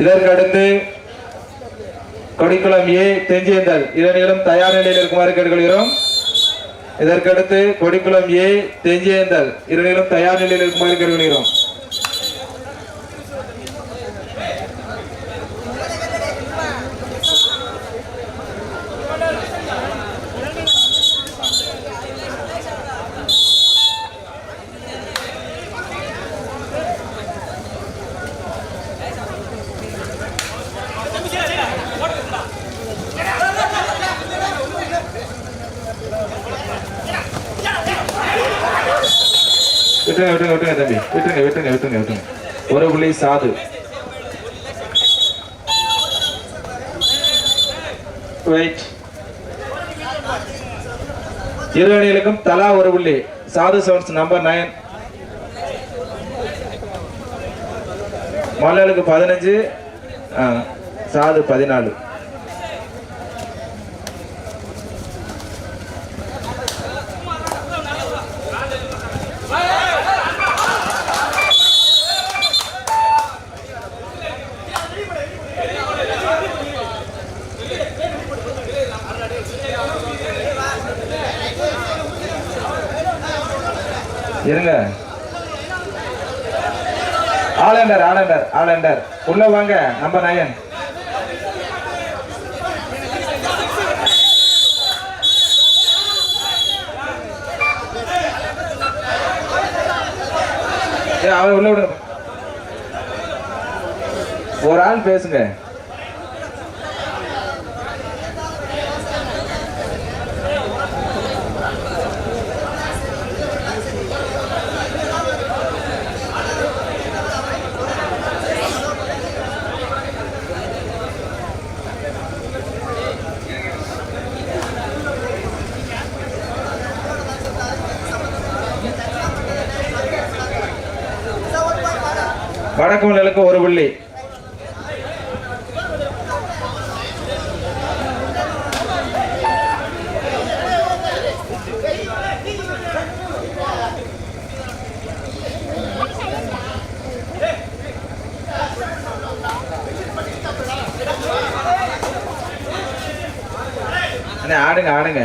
இதற்கடுத்து கொடிக்குளம் ஏ தெஞ்சியந்தல் இதனிலும் தயார் நிலையில் இருக்குமாறு கேட்டுக்கொள்கிறோம். இதற்கடுத்து கொடிக்குளம் ஏ தெஞ்சியந்தல் இதனிலும் தயார் நிலையில் இருக்குமாறு கேட்டுக்கொள்கிறோம். விட்டுங்க விட்டுங்க விட்டுங்க தம்பி. விட்டுங்க விட்டுங்க விட்டுங்க விட்டுங்க ஒரு புள்ளி சாது. வெயிட் இரு அணிகளுக்கும் தலா ஒரு புள்ளி. சாது செவன்ஸ் நம்பர் நைன் மலையாளுக்கு பதினஞ்சு சாது பதினாலு. இருங்க. ஆலண்டர் ஆலண்டர் ஆலண்டர். உள்ள வாங்க நம்பர் நயன் அவர் உள்ள விடு. ஒரு ஆள் பேசுங்க. வடக்கு மண்டலுக்கு ஒரு புள்ளி. அண்ணே, ஆடுங்க ஆடுங்க.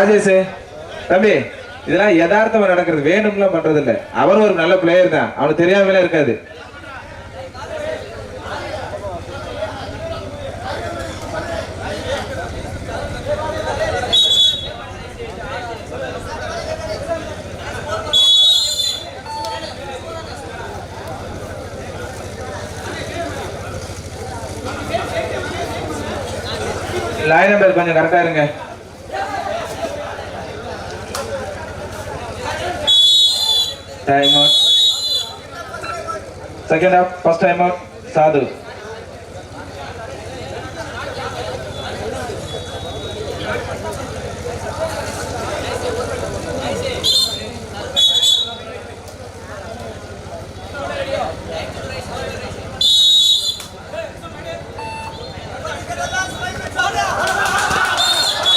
ராஜேஷ் தம்பி இதெல்லாம் யதார்த்தமா நடக்கிறது. வேணும்லாம் பண்றது இல்ல அவர் ஒரு நல்ல பிளேயர் தான். அவனுக்கு தெரியாமலே இருக்காது. லைன் நம்பர் கொஞ்சம் கரெக்டா இருங்க. Time out second half first time out Sadhu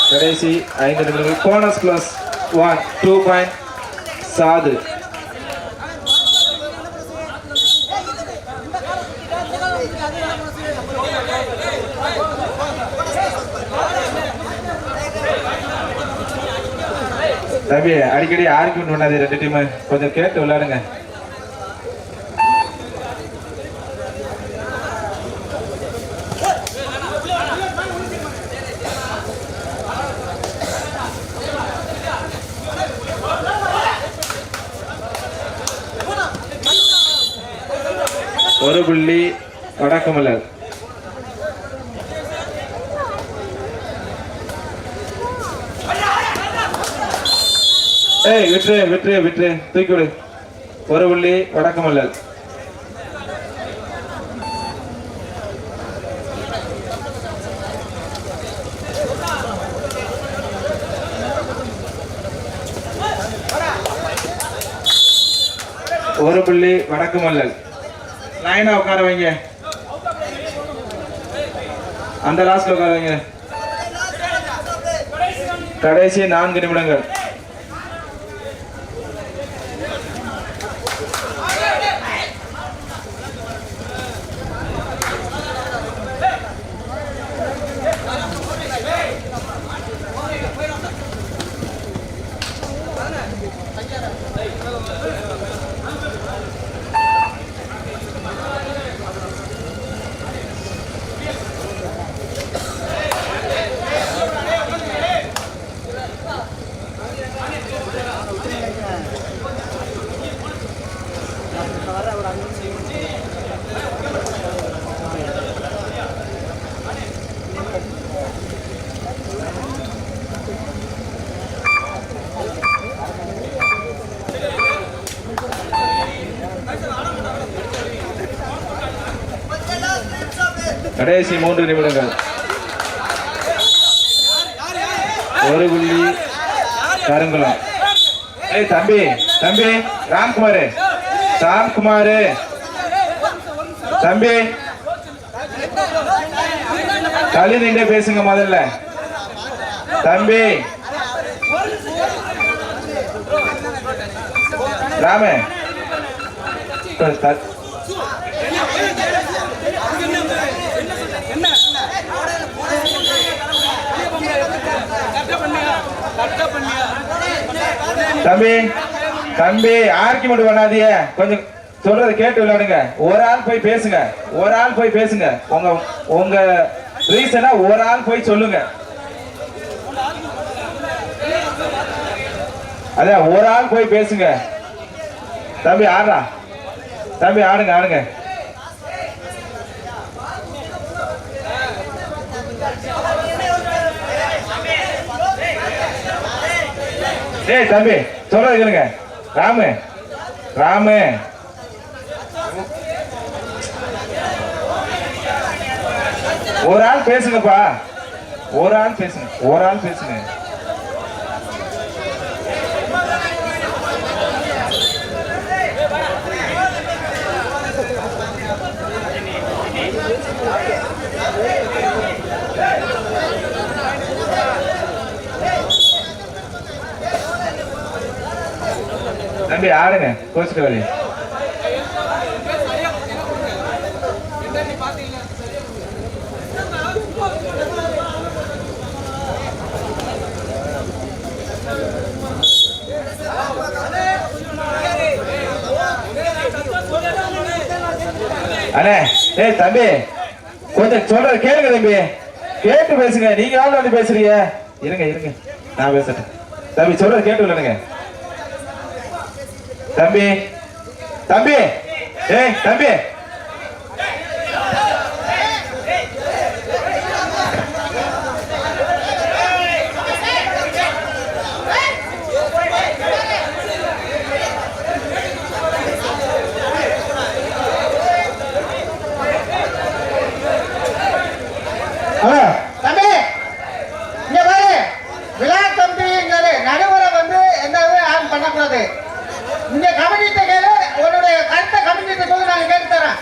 கடைசி ஐந்து நிமிடங்கள். Bonus plus one two point Sadhu தம்பி அடிக்கடி ஆர்கியூமெண்ட் பண்ணாது ரெண்டு டீம் கொஞ்சம் கேட்டு விளையாடுங்க புள்ளி வடக்குமலர் ஏய் விட்டுரு விட்டுரு விட்டுரு. தூக்கி விடு. ஒரு புள்ளி வடக்கமல்லல் ஒரு புள்ளி வடக்கு மல்லல் லைனா உட்கார வைங்க. அந்த லாஸ்ட்ல உட்கார வைங்க. கடைசி நான்கு நிமிடங்கள். கடைசி மூன்று நிமிடங்கள். ஒரு புள்ளி கருங்குளம் ஏய் தம்பி தம்பி ராம்குமார். ராம்குமார். தம்பி. தள்ளி நின்று பேசுங்க முதல்ல. தம்பி. ராமே. தம்பி தம்பி ஆர்கியூமெண்ட் பண்ணாதீங்க. கொஞ்சம் சொல்றத கேட்டு விளையாடுங்க. ஒரு ஆள் போய் பேசுங்க. ஒரு ஆள் போய் பேசுங்க. உங்க உங்க ரீசனா ஒரு ஆள் போய் சொல்லுங்க. அதான் ஒரு ஆள் போய் பேசுங்க. தம்பி ஆடுறா. தம்பி ஆடுங்க ஆடுங்க. டேய் தம்பி சொல்றது கேளுங்க. ராமு ராமு. ஒரு ஆள் பேசுங்கப்பா. ஒரு ஆள் பேசுங்க ஒரு ஆள் பேசுங்க. தம்பி ஆடுங்க. கோச்சுட்டு வரீங்க அண்ணே ஏ தம்பி. கொஞ்சம் சொல்ற கேளுங்க தம்பி. கேட்டு பேசுங்க. நீங்க ஆள் வந்து பேசுறீங்க? இருங்க இருங்க. நான் பேசுறேன் தம்பி சொல்ற கேட்டு விளையாடுங்க தம்பி தம்பி ஏய் தம்பி ஹலோ தம்பி இங்க பாரு விழா கமிட்டிங்கிறது நடுவரை வந்து எந்த ஆன் பண்ணக்கூடாது இங்க கமிட்டிட்ட கேளு உன்னுடைய கருத்தை கமிட்டிட்ட சொல்லி நாங்க கேட்டு தரேன்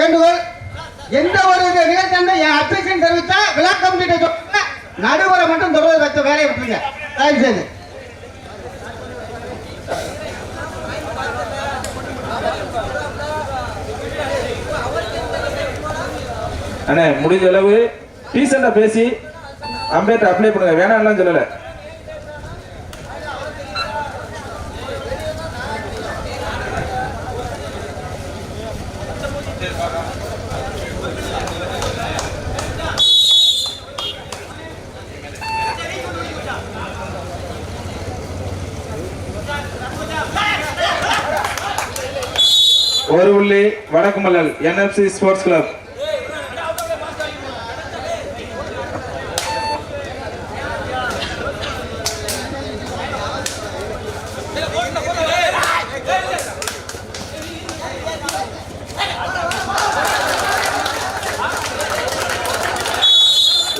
வேண்டுகோள். எந்த ஒரு இது நிகழ்ச்சி என் அப்ளிகேஷன் தெரிவித்தா விழா கமிட்டிட்ட சொல்லுங்க நடுவரை மட்டும் தொடர்பு வைத்த வேலையை விட்டுருங்க. தயவு செய்து. அண்ணே முடிஞ்ச அளவு டீசெண்டா பேசி அம்பேத்கர் அப்ளை பண்ணுங்க. வேணாம்லாம் சொல்லலை. ஒரு புள்ளி வடக்கு மல்லல் என்எஃப்சி ஸ்போர்ட்ஸ் கிளப்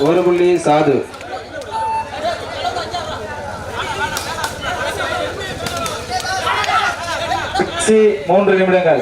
ஒரு புள்ளி சாது. மூன்று நிமிடங்கள்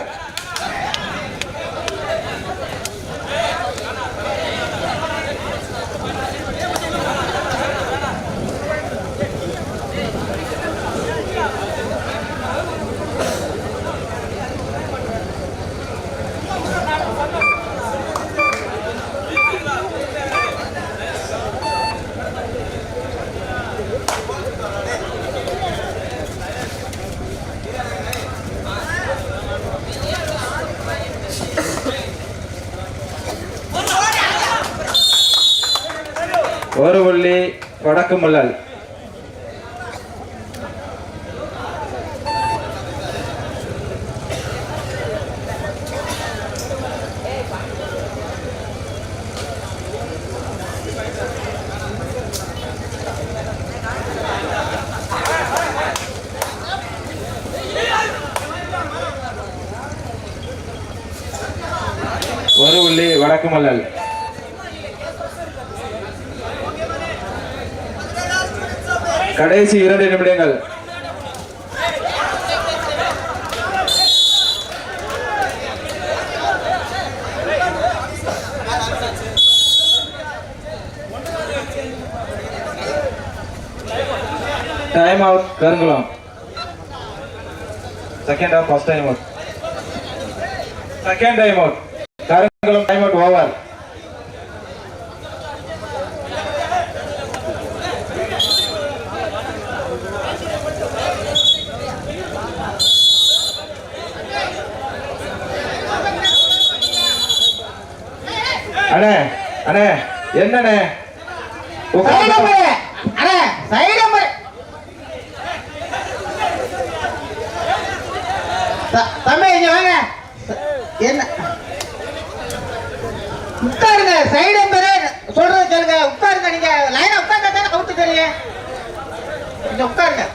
ஒரு புள்ளி வழக்கமல்லால் வருவில்லை வடக்குமல்லல் புள்ளி வடக்கு மல்லல் கடைசி இரண்டு நிமிடங்கள். Time out Karunkulam second half first time out second time out Karunkulam time out over அண்ணே அண்ணே என்னண்ணே? அண்ணே சைடு நம்பரு த- தம்பி இங்க வாங்க. என்ன? உட்காருங்க சைடு நம்பரு சொல்றது கேளுங்க. உட்காருங்க நீங்க லைனா உட்கார்ந்தா தானே கவுத்து தெரியும். உட்காருங்க.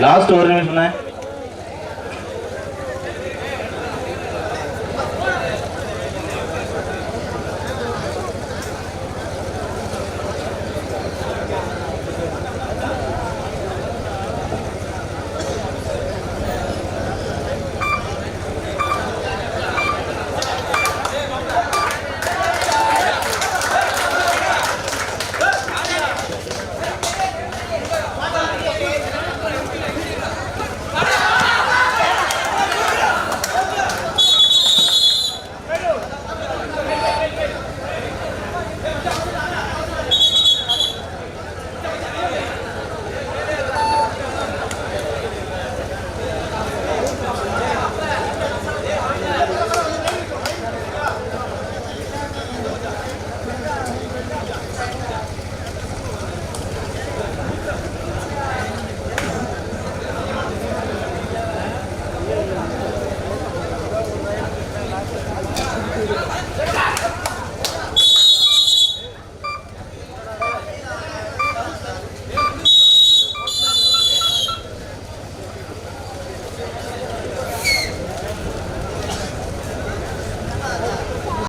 லாஸ்ட் ஒரு நிமிஷம்